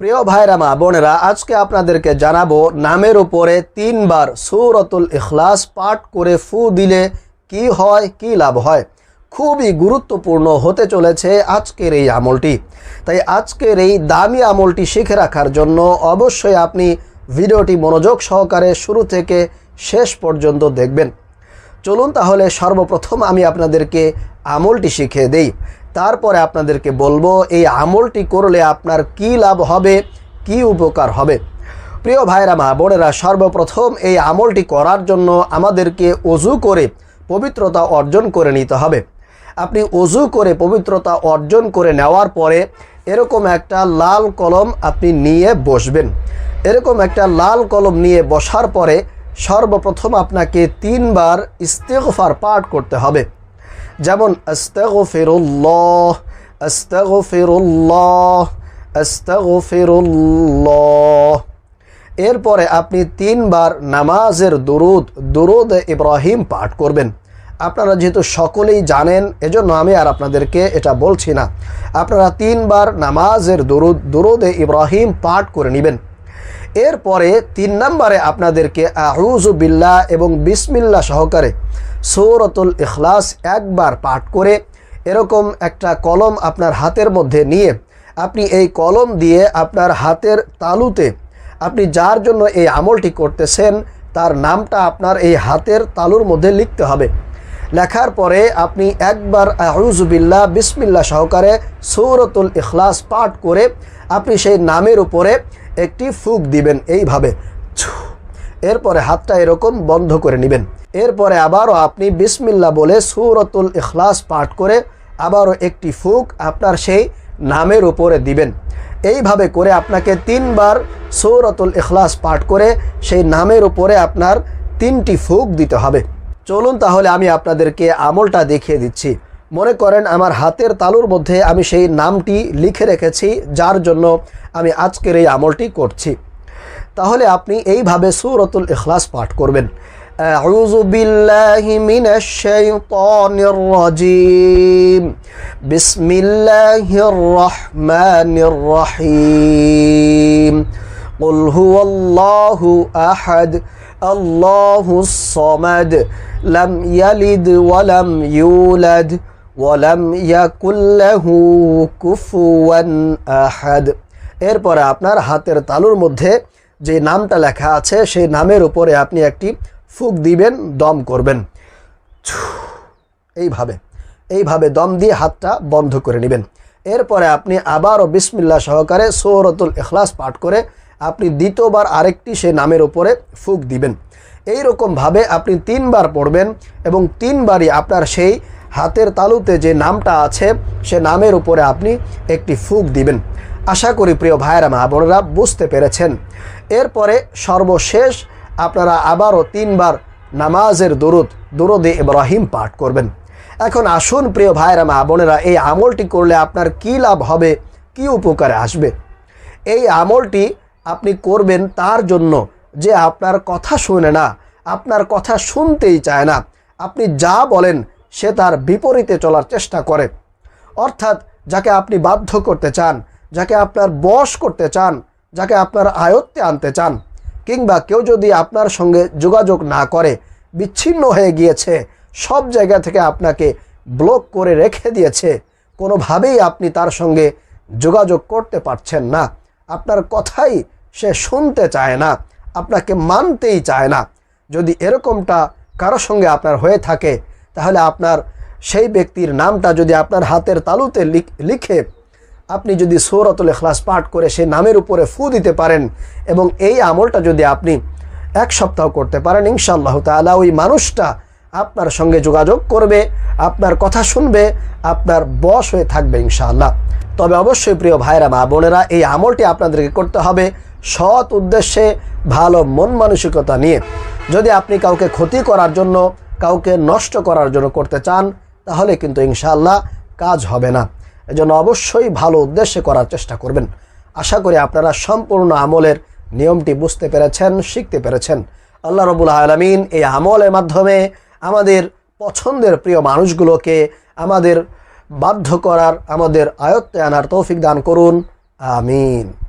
প্রিয় ভাইরা, মা বোনেরা, আজকে আপনাদেরকে জানাব নামের উপরে তিনবার সুরতুল ইখলাস পাঠ করে ফু দিলে কি হয়, কি লাভ হয়? খুবই গুরুত্বপূর্ণ হতে চলেছে আজকের এই আমলটি। তাই আজকের এই দামি আমলটি শিখে রাখার জন্য অবশ্যই আপনি ভিডিওটি মনোযোগ সহকারে শুরু থেকে শেষ পর্যন্ত দেখবেন। চলুন তাহলে সর্বপ্রথম আমি আপনাদেরকে আমলটি শিখিয়ে দেই। তারপরে আপনাদেরকে বলব, এই আমলটি করলে আপনার কি লাভ হবে, কি উপকার হবে? প্রিয় ভাইরা, মা বোনেরা, সর্বপ্রথম এই আমলটি করার জন্য আমাদেরকে অজু করে পবিত্রতা অর্জন করে নিতে হবে। আপনি অজু করে পবিত্রতা অর্জন করে নেওয়ার পরে এরকম একটা লাল কলম আপনি নিয়ে বসবেন। এরকম একটা লাল কলম নিয়ে বসার পরে সর্বপ্রথম আপনাকে তিনবার ইস্তেগফার পাঠ করতে হবে। যেমন এরপরে আপনি তিনবার নামাজের দুরুদ দুরুদ ইব্রাহিম পাঠ করবেন। আপনারা যেহেতু সকলেই জানেন, এজন্য আমি আর আপনাদেরকে এটা বলছি না। আপনারা তিনবার নামাজের দুরুদ, দুরুদে ইব্রাহিম পাঠ করে নেবেন। এরপরে তিন নম্বরে আপনাদেরকে বিল্লাহ এবং বিসমিল্লা সহকারে সৌরতুল ইখলাস একবার পাঠ করে এরকম একটা কলম আপনার হাতের মধ্যে নিয়ে আপনি এই কলম দিয়ে আপনার হাতের তালুতে আপনি যার জন্য এই আমলটি করতেছেন, তার নামটা আপনার এই হাতের তালুর মধ্যে লিখতে হবে। লেখার পরে আপনি একবার আহুজুবিল্লাহ বিসমিল্লা সহকারে সৌরতুল ইখলাস পাঠ করে আপনি সেই নামের উপরে একটি ফুক দিবেন এইভাবে। এরপরে হাতটা এরকম বন্ধ করে নেবেন। এরপরে আবারও আপনি বিসমিল্লা বলে সৌরতুল ইখলাস পাঠ করে আবারও একটি ফুক আপনার সেই নামের উপরে দিবেন। এইভাবে করে আপনাকে তিনবার সৌরতুল ইখলাস পাঠ করে সেই নামের উপরে আপনার তিনটি ফুক দিতে হবে। চলুন তাহলে আমি আপনাদেরকে আমলটা দেখিয়ে দিচ্ছি মনে করেন আমার হাতের তালুর মধ্যে আমি সেই নামটি লিখে রেখেছি যার জন্য আমি আজকের এই আমলটি করছি তাহলে আপনি এইভাবে সুরতুল ইখলাস পাঠ করবেন أعوذ بالله من الشيطان الرجيم بسم الله الرحمن الرحيم قل هو الله أحد الله الصمد লাম ইয়ালিদ ওয়ালাম ইউলাদ ওয়ালাম ইয়াকুল্লাহু কুফুয়ান আহাদ এরপরে আপনার হাতের তালুর মধ্যে যে নামটা লেখা আছে, সেই নামের উপরে আপনি একটি ফুক দিবেন, দম করবেন। এইভাবে এইভাবে দম দিয়ে হাতটা বন্ধ করে নেবেন। এরপরে আপনি আবারও বিসমিল্লা সহকারে সৌরতুল এখলাস পাঠ করে আপনি দ্বিতীয়বার আরেকটি সেই নামের উপরে ফুক দিবেন। এই রকমভাবে আপনি তিনবার পড়বেন এবং তিনবারই আপনার সেই হাতের তালুতে যে নামটা আছে, সে নামের উপরে আপনি একটি ফুক দিবেন। আশা করি প্রিয় ভাইয়েরা, মা বোনেরা বুঝতে পেরেছেন। এরপরে সর্বশেষ আপনারা আবারও তিনবার নামাজের দরুদ, দরুদে ইব্রাহিম পাঠ করবেন। এখন আসুন প্রিয় ভাইয়েরা, মা বোনেরা, এই আমলটি করলে আপনার কি লাভ হবে, কি উপকারে আসবে? এই আমলটি আপনি করবেন তার জন্য যে আপনার কথা শুনে না, আপনার কথা শুনতেই চায় না। আপনি যা বলেন, সে তার বিপরীতে চলার চেষ্টা করে। অর্থাৎ যাকে আপনি বাধ্য করতে চান, যাকে আপনার বশ করতে চান, যাকে আপনার আয়ত্তে আনতে চান, কিংবা কেউ যদি আপনার সঙ্গে যোগাযোগ না করে, বিচ্ছিন্ন হয়ে গিয়েছে, সব জায়গা থেকে আপনাকে ব্লক করে রেখে দিয়েছে, কোনোভাবেই আপনি তার সঙ্গে যোগাযোগ করতে পারছেন না। আপনার কথাই সে শুনতে চায় না। আপনাকে মানতেই চায় না। যদি এরকমটা কারও সঙ্গে আপনার হয়ে থাকে, তাহলে আপনার সেই ব্যক্তির নামটা যদি আপনার হাতের তালুতে লিখ- আপনি যদি সৌরতুল এখলাস পাঠ করে সেই নামের উপরে ফু দিতে পারেন এবং এই আমলটা যদি আপনি এক সপ্তাহ করতে পারেন, ইনশাআল্লাহ তাআলা ওই মানুষটা আপনার সঙ্গে যোগাযোগ করবে, আপনার কথা শুনবে, আপনার বশ হয়ে থাকবে ইনশাআল্লাহ। তবে অবশ্যই প্রিয় ভাইরা মা বোনেরা, এই আমলটি আপনাদেরকে করতে হবে। সৎ উদ্দেশ্যে ভালো মন মানসিকতা নিয়ে যদি আপনি কাউকে ক্ষতি করার জন্য, কাউকে নষ্ট করার জন্য করতে চান, তাহলে কিন্তু ইনশাআল্লাহ কাজ হবে না। এজন্য অবশ্যই ভালো উদ্দেশ্যে করার চেষ্টা করবেন। আশা করি আপনারা সম্পূর্ণ আমলের নিয়মটি বুঝতে পেরেছেন, শিখতে পেরেছেন। আল্লাহ রবুল আলমিন এই আমলের মাধ্যমে আমাদের পছন্দের প্রিয় মানুষগুলোকে আমাদের বাধ্য করার, আমাদের আয়ত্তে আনার তৌফিক দান করুন। আমিন।